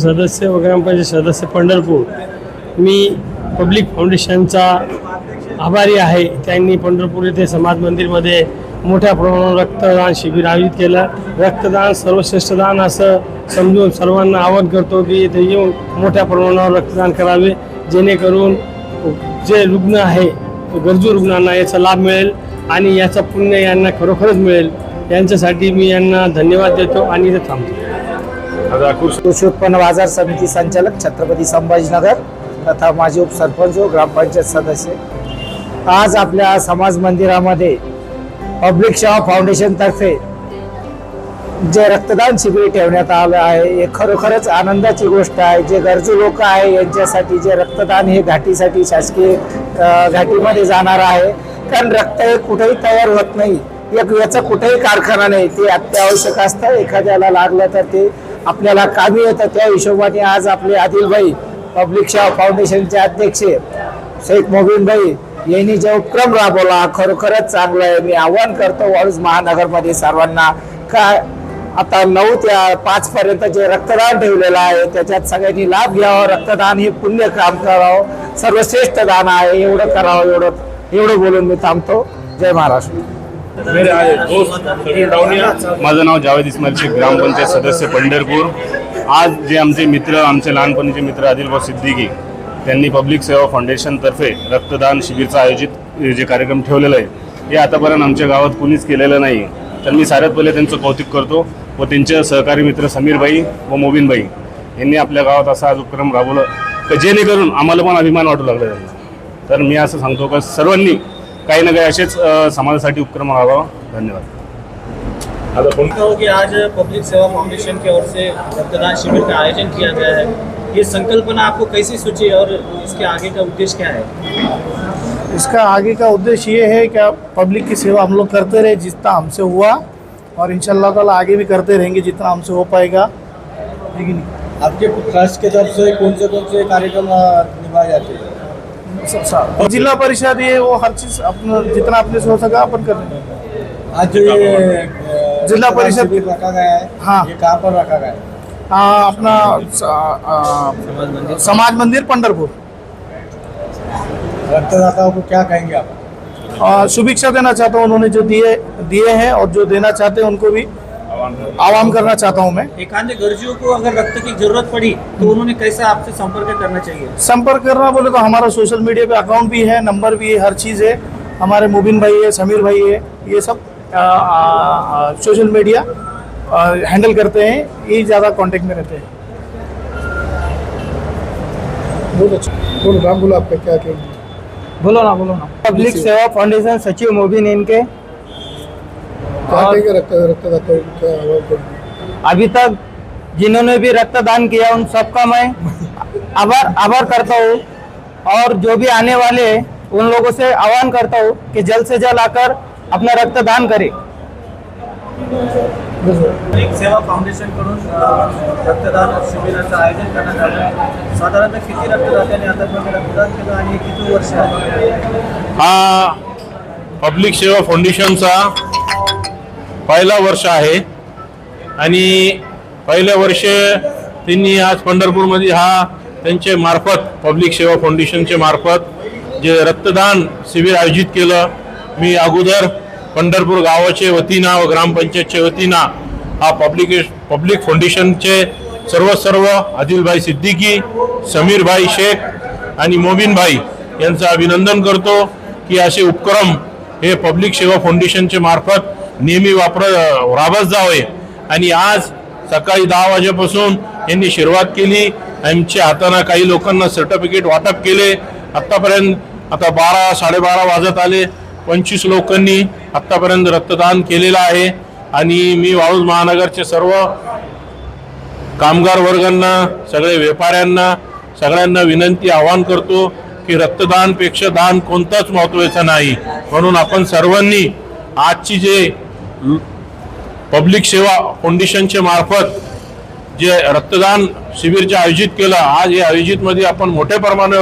सदस्य व ग्रामपंचायत सदस्य पंढरपूर मी पब्लिक फाउंडेशनचा आभारी आहे. त्यांनी पंढरपूर येथे समाज मंदिरमध्ये मोठ्या प्रमाणावर रक्तदान शिबिर आयोजित केलं. रक्तदान सर्वश्रेष्ठ दान असं समजून सर्वांना आवाहन करतो की इथे येऊन मोठ्या प्रमाणावर रक्तदान करावे. जेणेकरून जे रुग्ण आहे गरजू रुग्णांना याचा लाभ मिळेल आणि याचा पुण्य यांना खरोखरच मिळेल. यांच्यासाठी मी यांना धन्यवाद देतो आणि इथे थांबतो. कृषी उत्पन्न बाजार समिती संचालक छत्रपती संभाजीनगर. तथा माजी उपसरपंच व ग्रामपंचायत सदस्य. आज आपल्या समाज मंदिरामध्ये पब्लिक सेवा फाउंडेशनतर्फे जे रक्तदान शिबिर ठेवण्यात आलं आहे हे खरोखरच आनंदाची गोष्ट आहे. जे गरजू लोक आहे यांच्यासाठी जे रक्तदान हे घाटीसाठी शासकीय घाटीमध्ये जाणार आहे. कारण रक्त हे कुठेही तयार होत नाही. एक याचा कुठेही कारखाना नाही. ते अत्यावश्यक असतं. एखाद्याला लागलं तर ते आपल्याला कामी येतं. त्या हिशोबाने आज आपले आदिलभाई पब्लिक सेवा फाउंडेशनचे अध्यक्ष शेख मोबिनभाई यांनी जो उपक्रम राबवला खरोखरच चांगला आहे. मी आव्हान करतो वाळूज महानगरमध्ये सर्वांना का आता नऊ ते पाच पर्यंत जे रक्तदान ठेवलेलं आहे त्याच्यात सगळ्यांनी लाभ घ्यावा. रक्तदान हे पुण्य काम करावं. सर्वश्रेष्ठ दान आहे. एवढं करावं एवढं एवढं बोलून मी थांबतो. जय महाराष्ट्र. मेरे दोस्त माझं नाव जावेद इस्माईल शेख ग्रामपंचायत सदस्य पंढरपूर. आज जे आमचे मित्र आमचे लहानपणीचे मित्र आदिलभाऊ सिद्दीकी त्यांनी पब्लिक सेवा फाउंडेशनतर्फे रक्तदान शिबिरचं आयोजित जे कार्यक्रम ठेवलेलं आहे हे आतापर्यंत आमच्या गावात कुणीच केलेलं नाही. तर मी साऱ्यात पहिले त्यांचं कौतुक करतो व त्यांचे सहकारी मित्र समीरबाई व मोबीनबाई यांनी आपल्या गावात असा आज उपक्रम राबवला तर जेणेकरून आम्हाला पण अभिमान वाटू लागला त्यांना तर मी असं सांगतो का सर्वांनी काही ना काही असेच समाजासाठी उपक्रम राहावा धन्यवाद. कहो कि आज पब्लिक सेवा फाउंडेशन की ओर से रक्तदान शिविर का आयोजन किया गया है। ये संकल्पना आपको कैसी सूची और इसके आगे का उद्देश्य क्या है? इसका आगे का उद्देश्य ये है कि आप पब्लिक की सेवा हम लोग करते रहे जितना हमसे हुआ और इंशाल्लाह ताला आगे भी करते रहेंगे जितना हमसे हो पाएगा। है कि नहीं? आपके ट्रस्ट के तरफ़ से कौन से कौन से कार्यक्रम निभाए जाते हैं? सब जिला परिषद ये वो हर चीज़ अपना जितना अपने से हो सका अपन कर आज जो ये जिला परिषद- रखा गया है। हाँ। ये कहाँ पर रखा गया है? हाँ, अपना समाज मंदिर पंडरपुर। रक्तदाताओं को क्या कहेंगे आप? आ, शुभेच्छा देना चाहता हूँ उन्होंने जो दिए दिए हैं और जो देना चाहते हैं उनको भी आवाम करना चाहता हूँ मैं। एकांत गर्जियों को अगर रक्त की ज़रूरत पड़ी तो उन्होंने कैसा आपसे संपर्क करना चाहिए? संपर्क करना बोले तो हमारा सोशल मीडिया पे अकाउंट भी है नंबर भी है हर चीज़ है। हमारे मुबिन भाई है समीर भाई है ये सब। आ, आ, आ, सोशल मीडिया हैंडल करते हैं ये ज़्यादा कांटेक्ट में रहते हैं। बहुत अच्छा। बोलो राम बोलो आपका क्या कहेंगे बोलो ना बोलो ना। पब्लिक सेवा फाउंडेशन सचिव मोबिन इनके। क्या क्या अभी तक जिन्होंने भी रक्तदान किया उन सबका मैं आभार आभार करता हूँ। और जो भी आने वाले हैं, उन लोगों से आह्वान करता हूँ कि जल्द से जल्द आकर अपना रक्तदान करें. पब्लिक सेवा फाउंडेशनकडून रक्तदान शिबिराचं आयोजन करण्यात आलं. साधारणतः किती रक्तदात्यांनी आतापर्यंत रक्तदान केलं आणि किती वर्ष आहे? हा पब्लिक सेवा फाउंडेशनचा पहिला वर्ष आहे. आणि पहिल्या वर्ष त्यांनी आज पंढरपूरमध्ये हा त्यांचे मार्फत पब्लिक सेवा फाउंडेशनचे मार्फत जे रक्तदान शिबिर आयोजित केलं. मी अगोदर पंढरपूर गावाचे वतीनं व ग्रामपंचायतच्या वतीनं हा पब्लिक पब्लिक फाउंडेशनचे सर्व सर्व आदिलभाई सिद्दीकी समीरभाई शेख आणि मोबिनभाई यांचं अभिनंदन करतो की असे उपक्रम हे पब्लिक सेवा फाउंडेशनचे मार्फत नेहमी वापर राबत जावे. आणि आज सकाळी दहा वाजेपासून यांनी सुरुवात केली. आमच्या हातानं काही लोकांना सर्टिफिकेट वाटप केले. आत्तापर्यंत आता बारा साडेबारा वाजत आले. पंचवीस लोकांनी आत्तापर्यंत रक्तदान केलेलं आहे. आणि मी वाळूज महानगरचे सर्व कामगार वर्गांना सगळे व्यापाऱ्यांना सगळ्यांना विनंती आवाहन करतो की रक्तदानपेक्षा दान कोणताच महत्त्वाचा नाही. म्हणून आपण सर्वांनी आजची जे पब्लिक सेवा फाउंडेशनच्या मार्फत जे रक्तदान शिबिर जे आयोजित केलं आज या आयोजितमध्ये आपण मोठ्या प्रमाणावर